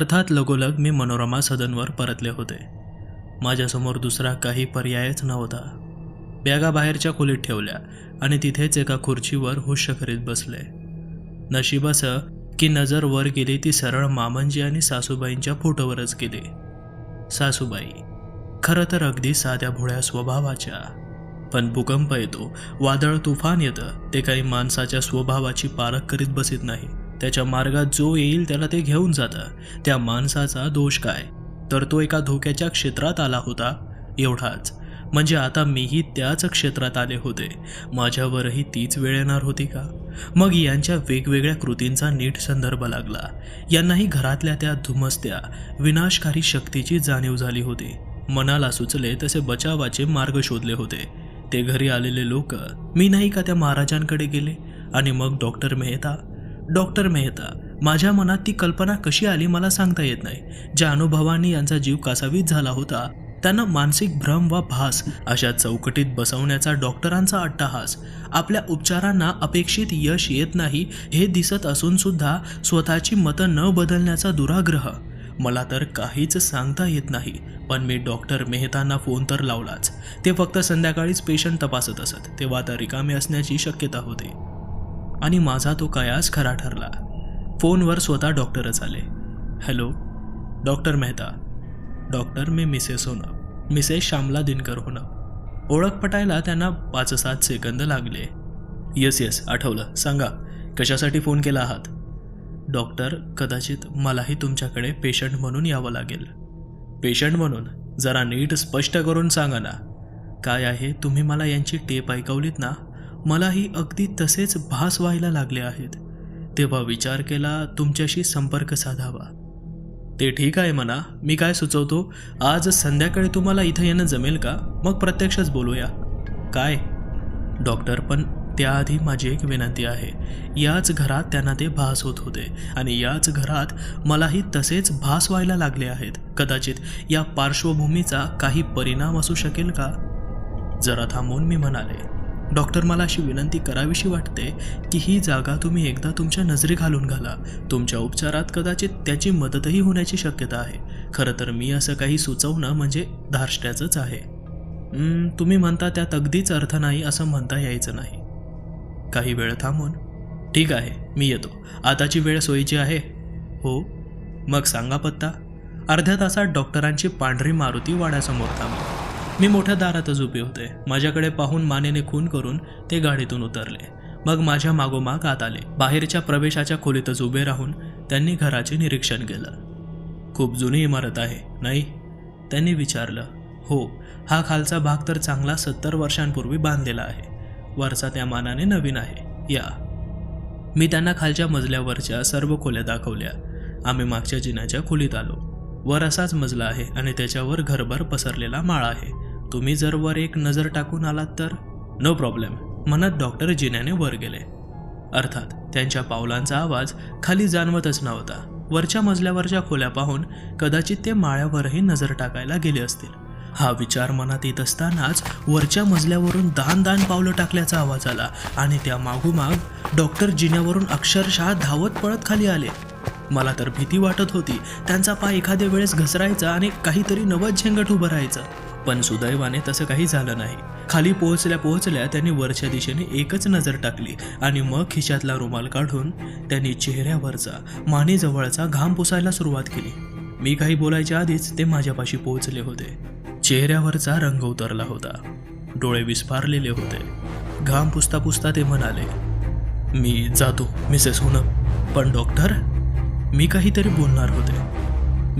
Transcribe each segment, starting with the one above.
अर्थात लगोलग मी मनोरमा सदनवर परतले होते. माझ्यासमोर दुसरा काही पर्यायच नव्हता. बॅगा बाहेरच्या खोलीत ठेवल्या आणि तिथेच एका खुर्चीवर हुश्य करीत बसले. नशीब असं की नजर वर गेली ती सरळ मामंजी आणि सासूबाईंच्या फोटोवरच गेली. सासूबाई खरं तर अगदी साध्या भोळ्या स्वभावाच्या. पण भूकंप येतो वादळ तुफान येतं ते काही माणसाच्या स्वभावाची पारख करीत बसत नाही. त्याच्या मार्गात जो येईल त्याला ते घेऊन जातं. त्या माणसाचा दोष काय? तर तो एका धोक्याच्या क्षेत्रात आला होता. एवढाच. म्हणजे आता मीही त्याच क्षेत्रात आले होते. माझ्यावरही तीच वेळ येणार होती का? मग यांच्या वेगवेगळ्या कृतींचा नीट संदर्भ लागला. यांनाही घरातल्या त्या धुमसत्या विनाशकारी शक्तीची जाणीव झाली होती. मनाला सुचले तसे बचावाचे मार्ग शोधले होते. ते घरी आलेले लोक मी नाही का त्या महाराजांकडे गेले? आणि मग डॉक्टर मेहता डॉक्टर मेहता माझ्या मनात ती कल्पना कशी आली मला सांगता येत नाही. ज्या अनुभवांनी यांचा जीव कासावीस झाला होता त्यांना मानसिक भ्रम व भास अशा चौकटीत बसवण्याचा डॉक्टरांचा अट्टहास. आपल्या उपचारांना अपेक्षित यश येत नाही हे दिसत असून सुद्धा स्वतःची मतं न बदलण्याचा दुराग्रह. मला तर काहीच सांगता येत नाही पण मी डॉक्टर मेहतांना फोन तर लावलाच. ते फक्त संध्याकाळीच पेशंट तपासत असत तेव्हा आता रिकामे असण्याची शक्यता होती. आणि माझा तो कयास खरा ठरला. फोनवर स्वतः डॉक्टरच आले. Hello doctor Mehta. डॉक्टर मी मिसेस होणं. मिसेस श्यामला दिनकर होणं. ओळख पटायला त्यांना पाच सात सेकंद लागले. येस येस आठवलं. सांगा कशासाठी फोन केला आहात? डॉक्टर कदाचित मलाही तुमच्याकडे पेशंट म्हणून यावं लागेल. पेशंट म्हणून? जरा नीट स्पष्ट करून सांगा ना. काय आहे? तुम्ही मला यांची टेप ऐकवलीत ना? मलाही अगदी तसेच भास व्हायला लागले आहेत. तेव्हा विचार केला तुमच्याशी संपर्क साधावा. ते ठीक आहे म्हणा मी काय सुचवतो? आज संध्याकाळी तुम्हाला इथं येणं जमेल का? मग प्रत्यक्षच बोलूया. काय? डॉक्टर पण त्याआधी माझी एक विनंती आहे. याच घरात त्यांना ते भास होत होते आणि याच घरात मलाही तसेच भास व्हायला लागले आहेत. कदाचित या पार्श्वभूमीचा काही परिणाम असू शकेल का? जरा थांबून मी म्हणाले. डॉक्टर मला अशी विनंती करावीशी वाटते की ही जागा तुम्ही एकदा तुमच्या नजरे घालून घाला. तुमच्या उपचारात कदाचित त्याची मदतही होण्याची शक्यता आहे. खरं तर मी असं काही सुचवणं म्हणजे धारष्ट्याचंच आहे. तुम्ही म्हणता त्यात अगदीच अर्थ नाही असं म्हणता यायचं नाही. काही वेळ थांबून. ठीक आहे मी येतो. आताची वेळ सोयीची आहे. हो. मग सांगा पत्ता. अर्ध्या तासात डॉक्टरांची पांढरी मारुती वाड्यासमोर थांबली. मी मोठ्या दारातच उभे होते. माझ्याकडे पाहून मानेने खून करून ते गाडीतून उतरले. मग माझ्या मागोमाग आत आले. बाहेरच्या प्रवेशाच्या खोलीतच उभे राहून त्यांनी घराचे निरीक्षण केलं. खूप जुनी इमारत आहे नाही? त्यांनी विचारलं. हो हा खालचा भाग तर चांगला सत्तर वर्षांपूर्वी बांधलेला आहे. वरचा त्या मानाने नवीन आहे. या. मी त्यांना खालच्या मजल्यावरच्या सर्व खोल्या दाखवल्या. आम्ही मागच्या जिन्याच्या खोलीत आलो. वर असाच मजला आहे आणि त्याच्यावर घरभर पसरलेला माळा आहे. तुम्ही जर वर एक नजर टाकून आलात तर? नो प्रॉब्लेम म्हणत डॉक्टर जिन्याने वर गेले. अर्थात त्यांच्या पावलांचा आवाज खाली जाणवतच नव्हता. वरच्या मजल्यावरच्या खोल्या पाहून कदाचित ते माळ्यावरही नजर टाकायला गेले असतील. हा विचार मनात येत असतानाच वरच्या मजल्यावरून दान दान पावलं टाकल्याचा आवाज आला आणि त्या मागोमाग डॉक्टर जिन्यावरून अक्षरशः धावत पळत खाली आले. मला तर भीती वाटत होती त्यांचा पाय एखाद्या वेळेस घसरायचा आणि काहीतरी नवं झेंगट उभं राहायचं. पण सुदैवाने तसं काही झालं नाही. खाली पोहोचल्या पोहोचल्या त्यांनी वरच्या दिशेने एकच नजर टाकली आणि मग खिशातला रुमाल काढून त्यांनी चेहऱ्यावरचा मानेजवळचा घाम पुसायला सुरुवात केली. मी काही बोलायच्या आधीच ते माझ्यापाशी पोहोचले होते. चेहऱ्यावरचा रंग उतरला होता. डोळे विस्फारलेले होते. घाम पुसता पुसता ते म्हणाले मी जातो मिसेस हुनप. पण डॉक्टर? मी काहीतरी बोलणार होते.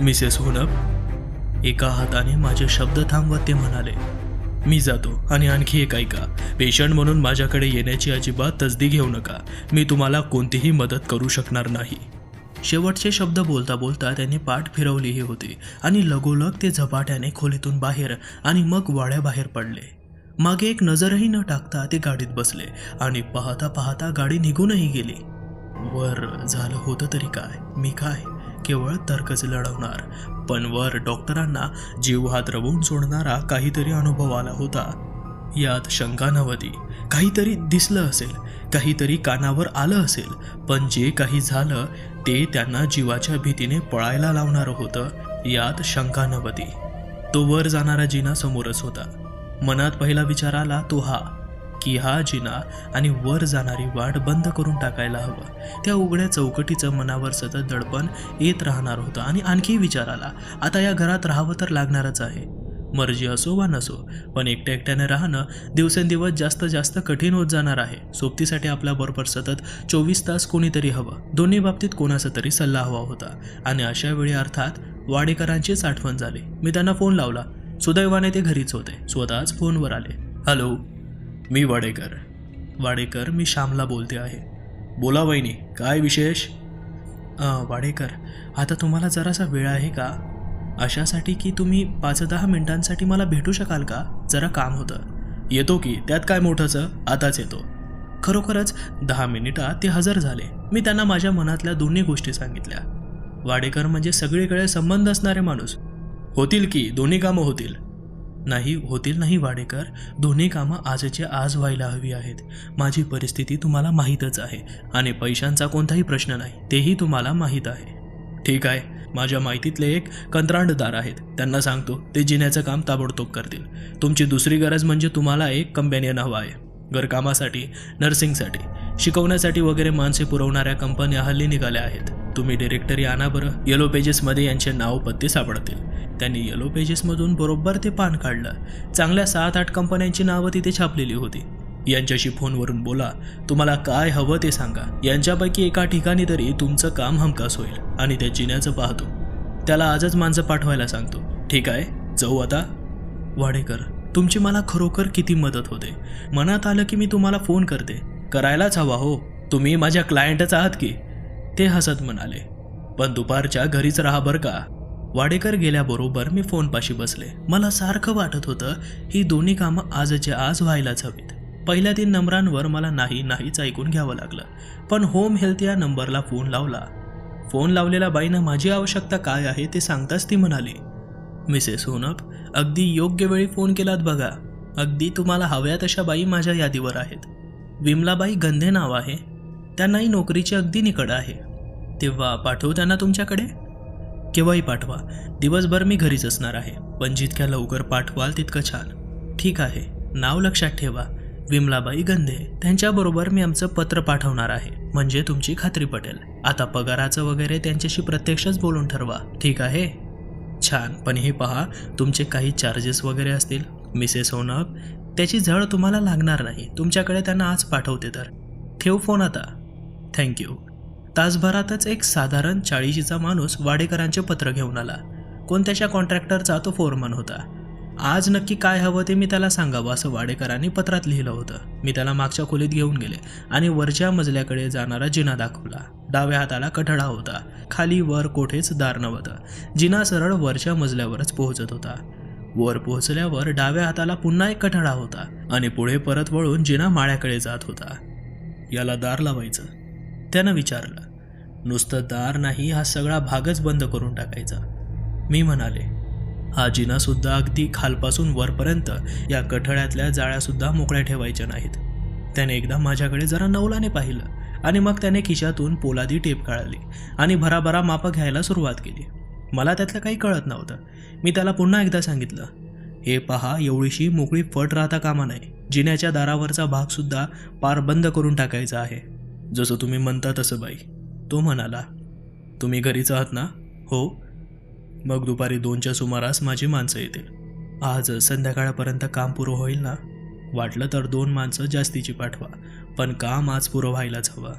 मिसेस हुनप एका हाताने माझे शब्द थांबवत ते म्हणाले. मी जातो आणि आणखी एक ऐका. पेशंट म्हणून माझ्याकडे येण्याची अजिबात तसदी घेऊ नका. मी तुम्हाला कोणतीही मदत करू शकणार नाही. शेवटचे शब्द बोलता बोलता त्यांनी पाठ फिरवलीही होती आणि लगोलग ते झपाट्याने खोलीतून बाहेर आणि मग वाड्याबाहेर पडले. मागे एक नजरही न टाकता ते गाडीत बसले आणि पाहता पाहता गाडी निघूनही गेली. वर झालं होतं तरी काय? मी काय? केवळ तर्कच लढवणार. पण वर डॉक्टरांना जीव हात रवून सोडणारा काहीतरी अनुभव आला होता. यात शंका नव्हती. काहीतरी दिसलं असेल काहीतरी कानावर आलं असेल पण जे काही झालं ते त्यांना जीवाच्या भीतीने पळायला लावणारं होतं यात शंका नव्हती. तो वर जाणारा जिना समोरच होता. मनात पहिला विचार आला तो हा की हा जिना आणि वर जाणारी वाट बंद करून टाकायला हवं. त्या उघड्या चौकटीचं मनावर सतत दडपण येत राहणार होतं आणि आणखी विचार आला आता या घरात राहावं तर लागणारच आहे. मर्जी असो वा नसो पण एकट्या एकट्याने राहणं दिवसेंदिवस जास्त जास्त कठीण होत जाणार आहे. सोबतीसाठी आपल्याबरोबर सतत चोवीस तास कोणीतरी हवं. दोन्ही बाबतीत कोणाचा तरी सल्ला हवा होता. आणि अशा वेळी अर्थात वाडेकरांचीच आठवण झाली. मी त्यांना फोन लावला. सुदैवाने ते घरीच होते. स्वतःच फोनवर आले. हॅलो. मी वाडेकर. वाडेकर मी श्यामला बोलते आहे. बोला वहिनी काय विशेष? वाडेकर आता तुम्हाला जरासा वेळ आहे का? अशासाठी की तुम्ही पाच दहा मिनिटांसाठी मला भेटू शकाल का? जरा काम होतं. येतो की त्यात काय मोठंचं? आताच येतो. खरोखरच दहा मिनिटात ते हजर झाले. मी त्यांना माझ्या मनातल्या दोन्ही गोष्टी सांगितल्या. वाडेकर म्हणजे सगळीकडे संबंध असणारे माणूस. होतील की दोन्ही कामं होतील? नाही होतील नाही वाडेकर दोन्ही कामं आजच्या आज व्हायला हवी आहेत. माझी परिस्थिती तुम्हाला माहीतच आहे आणि पैशांचा कोणताही प्रश्न नाही तेही तुम्हाला माहीत आहे. ठीक आहे माझ्या माहितीतले एक कंत्राटदार आहेत. त्यांना सांगतो ते जिन्याचं काम ताबडतोब करतील. तुमची दुसरी गरज म्हणजे तुम्हाला एक कंपॅनियन हवा आहे. घरकामासाठी नर्सिंगसाठी शिकवण्यासाठी वगैरे माणसे पुरवणाऱ्या कंपन्या हल्ली निघाल्या आहेत. तुम्ही डिरेक्टरी आणा बरं. येलो पेजेसमध्ये यांचे नाव पत्ते सापडतील. त्यांनी येलो पेजेसमधून बरोबर ते पान काढलं. चांगल्या सात आठ कंपन्यांची नावं तिथे छापलेली होती. यांच्याशी फोनवरून बोला. तुम्हाला काय हवं ते सांगा. यांच्यापैकी एका ठिकाणी तरी तुमचं काम हमखास होईल. आणि त्या जिन्याचं पाहतो. त्याला आजच माणसं पाठवायला सांगतो. ठीक आहे? जाऊ आता. वाडेकर तुमची मला खरोखर किती मदत होते. मनात आलं की मी तुम्हाला फोन करते. करायलाच हवा हो. तुम्ही माझ्या क्लायंटच आहात की? ते हसत म्हणाले. पण दुपारच्या घरीच राहा बरं का. वाडेकर गेल्याबरोबर मी फोनपाशी बसले. मला सारखं वाटत होतं ही दोन्ही कामं आजच्या आज व्हायलाच हवीत. पहिल्या तीन नंबरांवर मला नाही नाहीच ऐकून घ्यावं लागलं. पण होम हेल्थ या नंबरला फोन लावला. फोन लावलेल्या बाईनं माझी आवश्यकता काय आहे ते सांगताच ती म्हणाली. मिसेस होनप अगदी योग्य वेळी फोन केलात बघा. अगदी तुम्हाला हव्या तशा बाई माझ्या यादीवर आहेत. विमलाबाई गंधे नाव आहे. त्यांनाही नोकरीची अगदी निकड आहे. तेव्हा पाठवू त्यांना तुमच्याकडे? केव्हाही पाठवा. दिवसभर मी घरीच असणार आहे. पण जितक्या लवकर पाठवाल तितकं छान. ठीक आहे. नाव लक्षात ठेवा. विमलाबाई गंधे. त्यांच्याबरोबर मी आमचं पत्र पाठवणार आहे. म्हणजे तुमची खात्री पटेल. आता पगाराचं वगैरे त्यांच्याशी प्रत्यक्षच बोलून ठरवा. ठीक आहे? छान. पण हे पहा तुमचे काही चार्जेस वगैरे असतील मिसेस होनप त्याची झळ तुम्हाला लागणार नाही. तुमच्याकडे त्यांना आज पाठवते तर. ठेव फोन आता. थँक्यू तासभरातच एक साधारण चाळीशीचा माणूस वाडेकरांचे पत्र घेऊन आला. कोणत्याच्या कॉन्ट्रॅक्टरचा तो फोरमन होता. आज नक्की काय हवं ते मी त्याला सांगावं असं वाडेकरांनी पत्रात लिहिलं होतं. मी त्याला मागच्या खोलीत घेऊन गेले आणि वरच्या मजल्याकडे जाणारा जिना दाखवला. डाव्या हाताला कठडा होता. खाली वर कोठेच दार नव्हतं. जिना सरळ वरच्या मजल्यावरच पोहोचत होता. वर पोहोचल्यावर डाव्या हाताला पुन्हा एक कठडा होता आणि पुढे परत वळून जिना माळ्याकडे जात होता. याला दार लावायचं. त्यानं विचारलं. नुसतं दार नाही हा सगळा भागच बंद करून टाकायचा. मी म्हणाले हा जिनासुद्धा अगदी खालपासून वरपर्यंत या कठड्यातल्या जाळ्यासुद्धा मोकळ्या ठेवायच्या नाहीत. त्याने एकदा माझ्याकडे जरा नवलाने पाहिलं आणि मग त्याने खिशातून पोलादी टेप काढली आणि भराभरा मापं घ्यायला सुरुवात केली. मला त्यातलं काही कळत नव्हतं. मी त्याला पुन्हा एकदा सांगितलं हे पहा एवढीशी मोकळी फट राहता कामा नाही जिन्याच्या दारावरचा भागसुद्धा पार बंद करून टाकायचा आहे. जसं तुम्ही म्हणता तसं बाई तो म्हणाला. तुम्ही घरीच आहात ना? हो. मग दुपारी दोनच्या सुमारास माझी माणसं येतील. आज संध्याकाळपर्यंत काम पुरं होईल ना? वाटलं तर दोन माणसं जास्तीची पाठवा पण काम आज पुरं व्हायलाच हवं.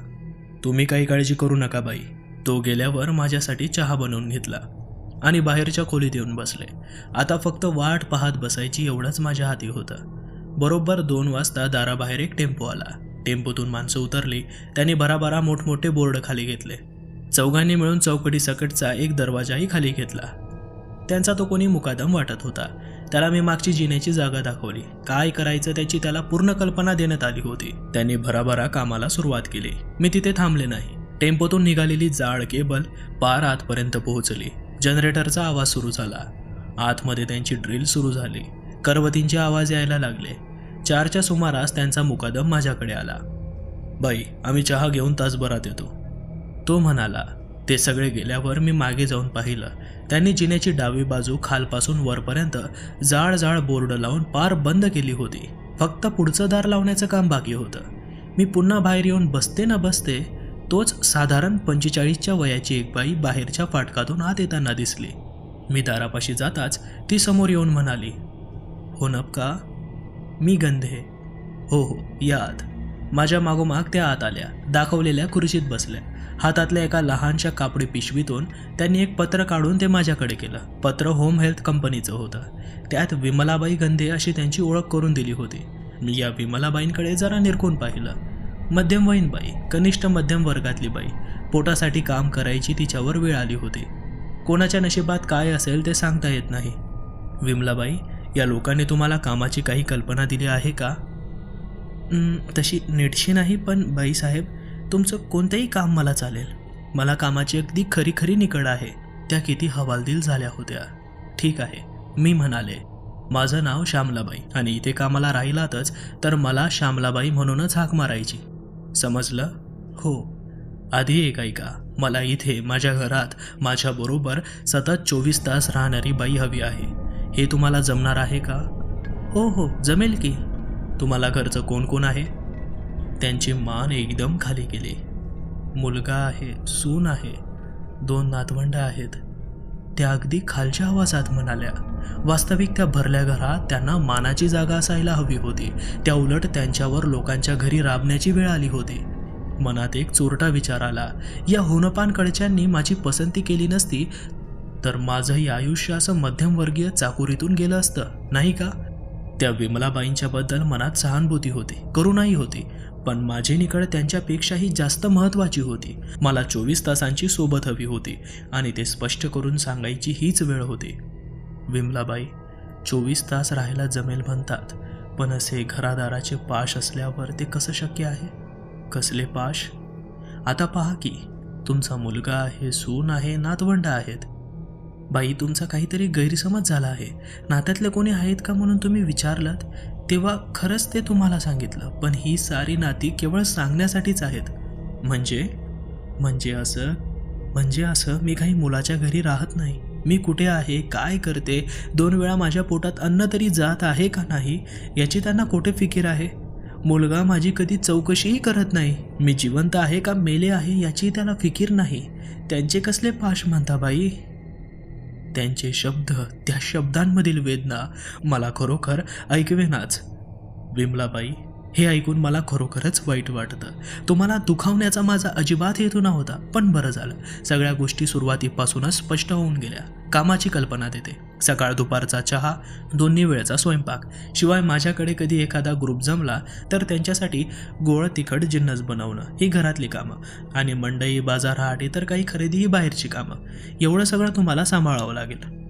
तुम्ही काही काळजी करू नका बाई. तो गेल्यावर माझ्यासाठी चहा बनवून घेतला आणि बाहेरच्या खोलीत येऊन बसले. आता फक्त वाट पाहत बसायची एवढंच माझ्या हाती होतं. बरोबर दोन वाजता दाराबाहेर एक टेम्पो आला. टेम्पोतून माणसं उतरली त्यांनी भराभरा मोठमोठे बोर्ड खाली घेतले. चौघांनी मिळून चौकटी सकटचा एक दरवाजाही खाली घेतला. त्यांचा तो कोणी मुकादम वाटत होता. त्याला मी मागची जिण्याची जागा दाखवली. काय करायचं त्याची त्याला पूर्ण कल्पना देण्यात आली होती. त्यांनी भराभरा कामाला सुरुवात केली. मी तिथे थांबले नाही. टेम्पोतून निघालेली जाड केबल पार आतपर्यंत पोहोचली. जनरेटरचा आवाज सुरू झाला. आतमध्ये त्यांची ड्रिल सुरू झाली. करवतींचे आवाज यायला लागले. चारच्या सुमारास त्यांचा मुकादम माझ्याकडे आला. बाई आम्ही चहा घेऊन तासभरात येतो. तो म्हणाला ते सगळे गेल्यावर मी मागे जाऊन पाहिलं. त्यांनी जिन्याची डावी बाजू खालपासून वरपर्यंत जाळ जाळ बोर्ड लावून पार बंद केली होती. फक्त पुढचं दार लावण्याचं काम बाकी होतं. मी पुन्हा बाहेर येऊन बसते ना बसते तोच साधारण पंचेचाळीसच्या वयाची एक बाई बाहेरच्या फाटकातून आत येताना दिसली. मी दारापाशी जाताच ती समोर येऊन म्हणाली हो का मी गंधे हो हो या आत. माझ्या मागोमाग त्या आत आल्या दाखवलेल्या खुर्चीत बसल्या. हातातल्या एका लहानशा कापडी पिशवीतून त्यांनी एक पत्र काढून ते माझ्याकडे केलं. पत्र होम हेल्थ कंपनीचं होतं. त्यात विमलाबाई गंधे अशी त्यांची ओळख करून दिली होती. मी या विमलाबाईंकडे जरा निरखून पाहिलं. मध्यमवयीन बाई कनिष्ठ मध्यम वर्गातली बाई. पोटासाठी काम करायची तिच्यावर वेळ आली होती. कोणाच्या नशिबात काय असेल ते सांगता येत नाही. विमलाबाई या लोकांनी तुम्हाला कामाची काही कल्पना दिली आहे का? तशी नीटशी नाही पण बाईसाहेब तुमचं कोणतंही काम मला चालेल. मला कामाची अगदी खरी खरी निकड आहे. त्या किती हवालदिल झाल्या होत्या. ठीक आहे मी म्हणाले. माझं नाव श्यामलाबाई आणि इथे कामाला राहिलातच तर मला श्यामलाबाई म्हणूनच हाक मारायची. समजलं? हो. आधी एक ऐका मला इथे माझ्या घरात माझ्याबरोबर सतत चोवीस तास राहणारी बाई हवी आहे. हे तुम्हाला जमणार आहे का? हो हो जमेल की. तुम्हाला घरचं कोण कोण आहे? त्यांची मान एकदम खाली गेली मुलगा आहे सून आहे दोन नातवंड आहेत. त्या अगदी खालच्या आवाजात म्हणाल्या वास्तविक त्या भरल्या घरात त्यांना मानाची जागा असायला हवी होती. त्या उलट त्यांच्यावर लोकांच्या घरी राबण्याची वेळ आली होती. मनात एक चोरटा विचार आला या होनपानकडच्यांनी माझी पसंती केली नसती तर माझंही आयुष्य असं मध्यमवर्गीय चाकुरीतून गेलं असतं नाही का? त्या विमलाबाईंच्याबद्दल मनात सहानुभूती होती करुणाही होती. पण माझी निकड त्यांच्यापेक्षाही जास्त महत्त्वाची होती. मला चोवीस तासांची सोबत हवी होती आणि ते स्पष्ट करून सांगायची हीच वेळ होती. विमलाबाई चोवीस तास राहायला जमेल म्हणतात पण असे घरादाराचे पाश असल्यावर ते कसं शक्य आहे? कसले पाश? आता पहा की तुमचा मुलगा आहे सून आहे नातवंड आहेत. बाई तुमचा काहीतरी गैरसमज झाला आहे. नात्यातले कोणी आहेत का म्हणून तुम्ही विचारलात? तेव्हा खरंच ते तुम्हाला सांगितलं पण ही सारी नाती केवळ सांगण्यासाठीच आहेत. म्हणजे? म्हणजे असं? म्हणजे असं मी काही मुलाच्या घरी राहत नाही. मी कुठे आहे? काय करते? दोन वेळा माझ्या पोटात अन्न तरी जात आहे का नाही? याची त्यांना कुठे फिकीर आहे? मुलगा माझी कधी चौकशीही करत नाही. मी जिवंत आहे का मेले आहे याची त्याला फिकीर नाही. त्यांचे कसले पाश म्हणता बाई? त्यांचे शब्द त्या शब्दांमधील वेदना मला खरोखर ऐकवेनाच. विमलाबाई हे ऐकून मला खरोखरच वाईट वाटतं. तुम्हाला दुखावण्याचा माझा अजिबात हेतू नव्हता पण बरं झालं. सगळ्या गोष्टी सुरुवातीपासूनच स्पष्ट होऊन गेल्या. कामाची कल्पना देते. सकाळ दुपारचा चहा दोन्ही वेळचा स्वयंपाक. शिवाय माझ्याकडे कधी एखादा ग्रुप जमला तर त्यांच्यासाठी गोळ तिखट जिन्नस बनवणं ही घरातली कामं. आणि मंडई बाजार हाट इतर काही खरेदी ही बाहेरची कामं. एवढं सगळं तुम्हाला सांभाळावं लागेल.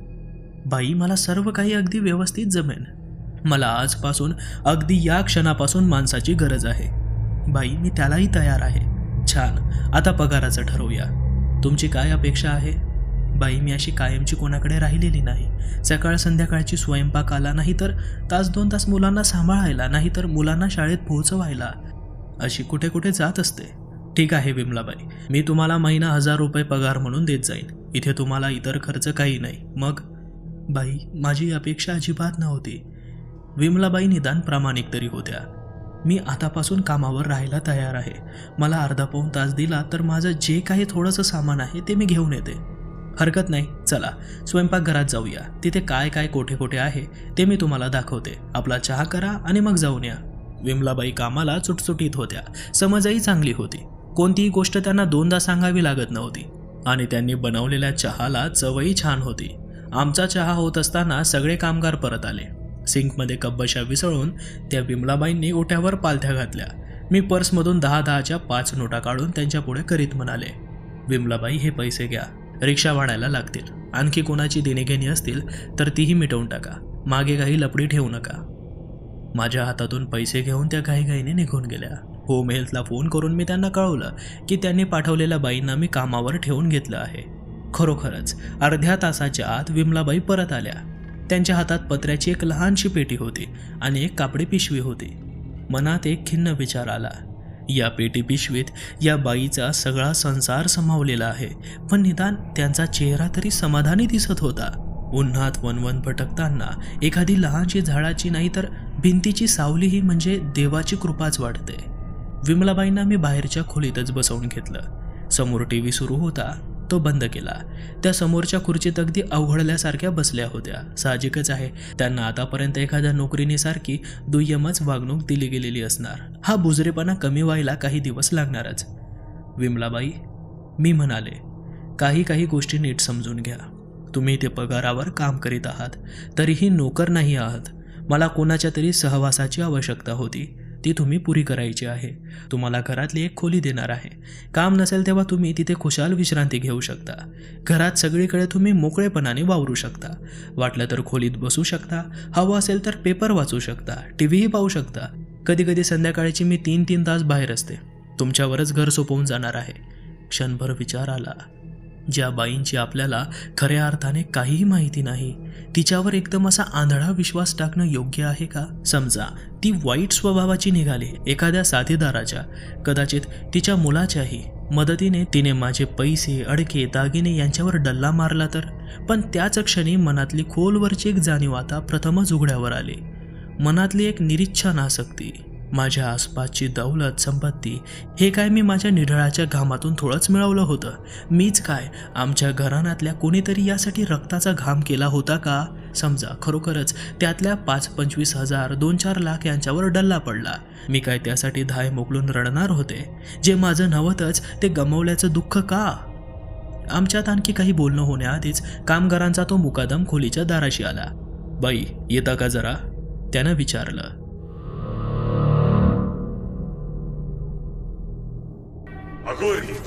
बाई मला सर्व काही अगदी व्यवस्थित जमेल. मला आजपासून अगदी या क्षणापासून माणसाची गरज आहे. बाई मी त्यालाही तयार आहे. छान. आता पगाराचं ठरवूया. तुमची काय अपेक्षा आहे? बाई मी अशी कायमची कोणाकडे राहिलेली नाही. सकाळ संध्याकाळची स्वयंपाक आला नाही तर तास दोन तास मुलांना सांभाळायला नाही तर मुलांना शाळेत पोहोचवायला. अशी कुठे कुठे जात असते. ठीक आहे विमलाबाई. मी तुम्हाला महिना हजार रुपये पगार म्हणून देत जाईन. इथे तुम्हाला इतर खर्च काही नाही. मग? बाई माझी अपेक्षा अजिबात नव्हती. विमलाबाई निदान प्रामाणिक तरी होत्या. मी आतापासून कामावर राहायला तयार आहे. मला अर्धा पाऊण तास दिला तर माझं जे काही थोडंसं सामान आहे ते मी घेऊन येते. हरकत नाही चला स्वयंपाकघरात जाऊया. तिथे काय काय कोठे कोठे आहे ते मी तुम्हाला दाखवते. आपला चहा करा आणि मग जाऊन या. विमलाबाई कामाला चुटचुटीत होत्या. समजही चांगली होती. कोणतीही गोष्ट त्यांना दोनदा सांगावी लागत नव्हती. आणि त्यांनी बनवलेल्या चहाला चवही छान होती. आमचा चहा होत असताना सगळे कामगार परत आले. सिंकमध्ये कब्बशा विसळून त्या विमलाबाईंनी ओट्यावर पालथ्या घातल्या. मी पर्समधून दहा दहाच्या पाच नोटा काढून त्यांच्या पुढे करीत म्हणाले विमलाबाई हे पैसे घ्या. रिक्षा वाढायला लागतील. आणखी कोणाची देणेघेणी असतील तर तीही मिटवून टाका. मागे काही लपडी ठेवू नका. माझ्या हातातून पैसे घेऊन त्या घाईघाईने निघून गेल्या. होम हेल्थला फोन करून मी त्यांना कळवलं की त्यांनी पाठवलेल्या बाईंना मी कामावर ठेवून घेतलं आहे. खरोखरच अर्ध्या तासाच्या आत विमलाबाई परत आल्या. त्यांच्या हातात पत्र्याची एक लहानशी पेटी होती आणि एक कापडी पिशवी होती. मनात एक खिन्न विचार आला. या पेटी पिशवीत या बाईचा सगळा संसार समावलेला आहे पण निदान त्यांचा चेहरा तरी समाधानी दिसत होता. उन्हात वनवन भटकताना एखादी लहानशी झाडाची नाही तर भिंतीची सावलीही म्हणजे देवाची कृपाच वाटते विमलाबाईंना मी बाहेरच्या खोलीतच बसवून घेतलं. समोर टी व्ही सुरू होता. तो बंद केला. त्या समोरच्या खुर्चीत अगदी अवघडल्यासारख्या बसल्या होत्या. साहजिकच आहे त्यांना आतापर्यंत एखाद्या नोकरीनेसारखी दुय्यमच वागणूक दिली गेलेली असणार. हा बुजरेपणा कमी व्हायला काही दिवस लागणारच. विमलाबाई मी म्हणाले काही काही गोष्टी नीट समजून घ्या. तुम्ही ते पगारावर काम करीत आहात तरीही नोकर नाही आहात. मला कोणाच्या तरी सहवासाची आवश्यकता होती. ती तुम्ही पुरी करायची आहे. तुम्हाला घरातली एक खोली देणार आहे. काम नसेल तेव्हा तुम्ही तिथे खुशाल विश्रांती घेऊ शकता. घरात सगळीकडे तुम्ही मोकळेपणाने वावरू शकता. वाटलं तर खोलीत बसू शकता. हवं असेल तर पेपर वाचू शकता. टी व्हीही पाहू शकता. कधी कधी संध्याकाळची मी तीन तीन तास बाहेर असते. तुमच्यावरच घर सोपवून जाणार आहे. क्षणभर विचार आला. ज्या बाईंची आपल्याला खऱ्या अर्थाने काहीही माहिती नाही तिच्यावर एकदम असा आंधळा विश्वास टाकणं योग्य आहे का? समजा ती वाईट स्वभावाची निघाली एखाद्या साथीदाराच्या कदाचित तिच्या मुलाच्याही मदतीने तिने माझे पैसे अडके दागिने यांच्यावर डल्ला मारला तर? पण त्याच क्षणी मनातली खोलवरची एक जाणीव आता प्रथमच उघड्यावर आली. मनातली एक निरीच्छा नासक्ती. माझ्या आसपासची दौलत संपत्ती हे काय मी माझ्या निढळाच्या घामातून थोडंच मिळवलं होतं? मीच काय? आमच्या घराण्यातल्या कोणीतरी यासाठी रक्ताचा घाम केला होता का? समजा खरोखरच त्यातल्या पाच पंचवीस हजार दोन चार लाख यांच्यावर डल्ला पडला. मी काय त्यासाठी धाय मोकलून रडणार होते? जे माझं नव्हतंच ते गमवल्याचं दुःख का? आमच्यात आणखी काही बोलणं होण्याआधीच कामगारांचा तो मुकादम खोलीच्या दाराशी आला. बाई येता का जरा? त्यानं विचारलं. горе